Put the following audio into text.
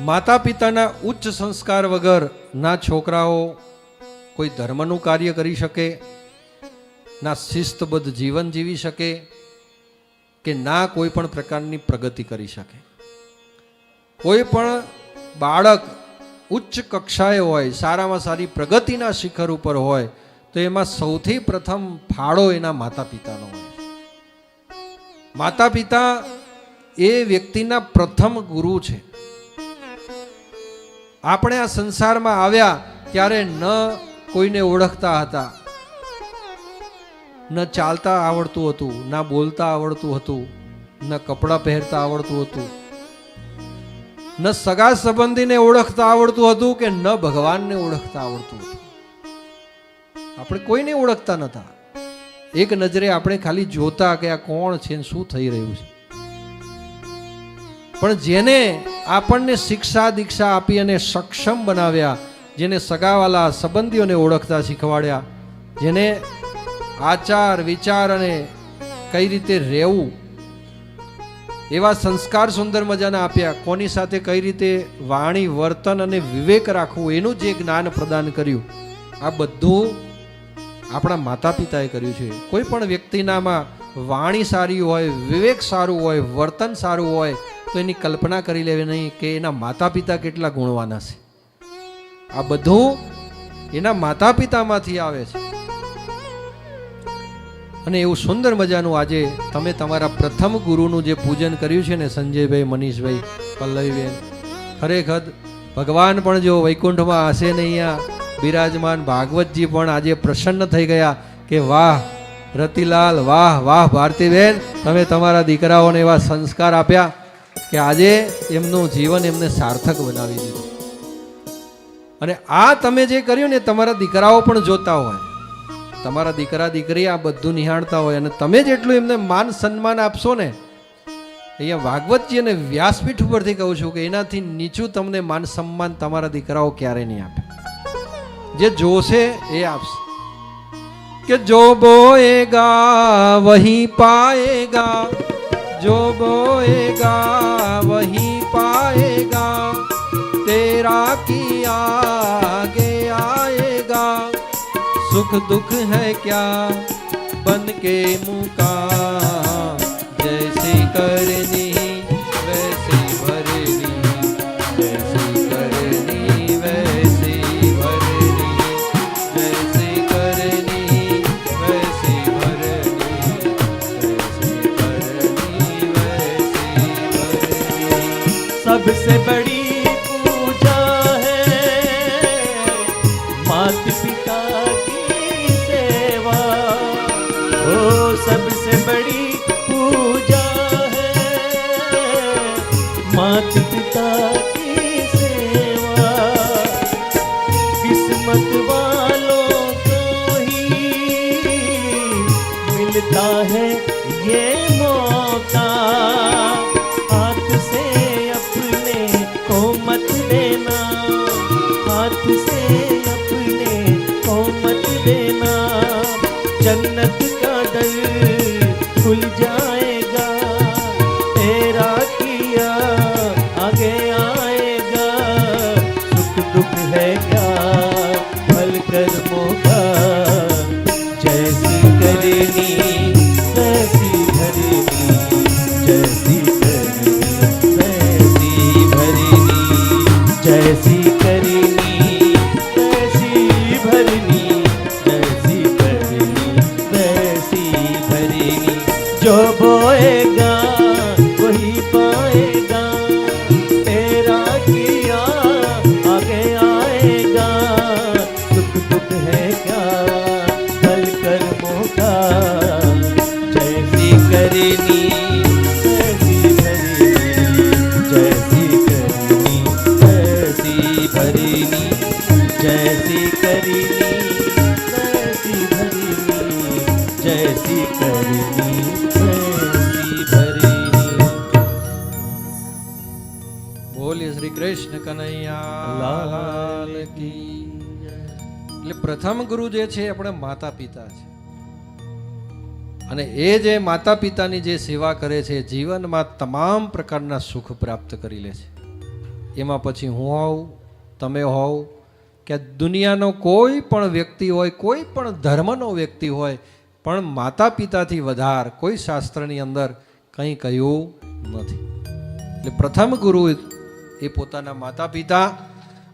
માતા પિતાના ઉચ્ચ સંસ્કાર વગર ના છોકરાઓ કોઈ ધર્મનું કાર્ય કરી શકે, ના શિસ્તબદ્ધ જીવન જીવી શકે કે ના કોઈ પણ પ્રકારની પ્રગતિ કરી શકે. કોઈ પણ બાળક ઉચ્ચ કક્ષાએ હોય, સારામાં સારી પ્રગતિના શિખર ઉપર હોય, તો એમાં સૌથી પ્રથમ ફાળો એના માતા પિતાનો હોય માતા પિતા એ વ્યક્તિના પ્રથમ ગુરુ છે. આપણે આ સંસારમાં આવ્યા ત્યારે ન કોઈને ઓળખતા હતા. ન ચાલતા આવડતું હતું, ના બોલતા આવડતું હતું, ન કપડાં પહેરતા આવડતું હતું. ન સગા સંબંધીને ઓળખતા આવડતું હતું કે ન ભગવાનને ઓળખતા આવડતું હતું. આપણે કોઈને ઓળખતા નતા. એક નજરે આપણે ખાલી જોતા કે આ કોણ છે શું થઈ રહ્યું છે. પણ જેને આપણને શિક્ષા દીક્ષા આપી અને સક્ષમ બનાવ્યા, જેને સગાવાલા સંબંધીઓને ઓળખતા શીખવાડ્યા, જેને આચાર, વિચાર અને કઈ રીતે રહેવું, એવા સંસ્કાર સુંદર મજાના આપ્યા. કોની સાથે કઈ રીતે વાણી, વર્તન અને વિવેક રાખવું, એનું જે જ્ઞાન પ્રદાન કર્યું, આ બધું આપણા માતા પિતાએ કર્યું છે. કોઈ પણ વ્યક્તિનામાં વાણી સારી હોય, વિવેક સારું હોય, વર્તન સારું હોય તો એની કલ્પના કરી લેવી નહીં કે એના માતા પિતા કેટલા ગુણવાના છે. આ બધું એના માતા પિતામાંથી આવે છે. અને એવું સુંદર મજાનું આજે તમે તમારા પ્રથમ ગુરુનું જે પૂજન કર્યું છે ને સંજયભાઈ, મનીષભાઈ, પલ્લવીબેન, ખરેખર ભગવાન પણ જો વૈકુંઠમાં હશે ને અહીંયા, બિરાજમાન ભાગવતજી પણ આજે પ્રસન્ન થઈ ગયા કે વાહ, રતિલાલ, વાહ વાહ, ભારતીબેન, તમે તમારા દીકરાઓને એવા સંસ્કાર આપ્યા. કે આજે એમનું જીવન એમને સાર્થક બનાવી દીધું. અને આ તમે જે કર્યું ને તમારા દીકરાઓ પણ જોતા હોય. તમારા દીકરા દીકરી આ બધું નિહાળતા હોય અને તમે જેટલું એમને માન સન્માન આપશો ને, અહીંયા ભાગવતજી અને વ્યાસપીઠ ઉપરથી કહું છું કે એનાથી નીચું તમને માન સન્માન તમારા દીકરાઓ ક્યારે નહીં આપે. જે જોશે એ આપશે. કે જો બોએગા, વહી પાએગા जो बोएगा वही पाएगा तेरा किया आगे आएगा सुख दुख है क्या बन के मुका सबसे बड़ी पूजा है। माता पिता की सेवा, ओ सबसे बड़ी पूजा है। माता पिता की सेवा, किस्मत वालों को ही मिलता है ये जन्नत का दर खुल जाएगा तेरा किया आगे आएगा सुख दुख है क्या फल कर्मों का যৌবয়ে જયસી કરની બોલીએ શ્રી કૃષ્ણ કનૈયા એટલે પ્રથમ ગુરુ જે છે આપણે માતા પિતા છે. અને એ જે માતા પિતાની જે સેવા કરે છે જીવનમાં તમામ પ્રકારના સુખ પ્રાપ્ત કરી લે છે. એમાં પછી હું હોઉં તમે હોવ કે દુનિયાનો કોઈ પણ વ્યક્તિ હોય કોઈ પણ ધર્મનો વ્યક્તિ હોય પણ માતા પિતાથી વધાર કોઈ શાસ્ત્રની અંદર કંઈ કહ્યું નથી. એટલે પ્રથમ ગુરુ એ પોતાના માતા પિતા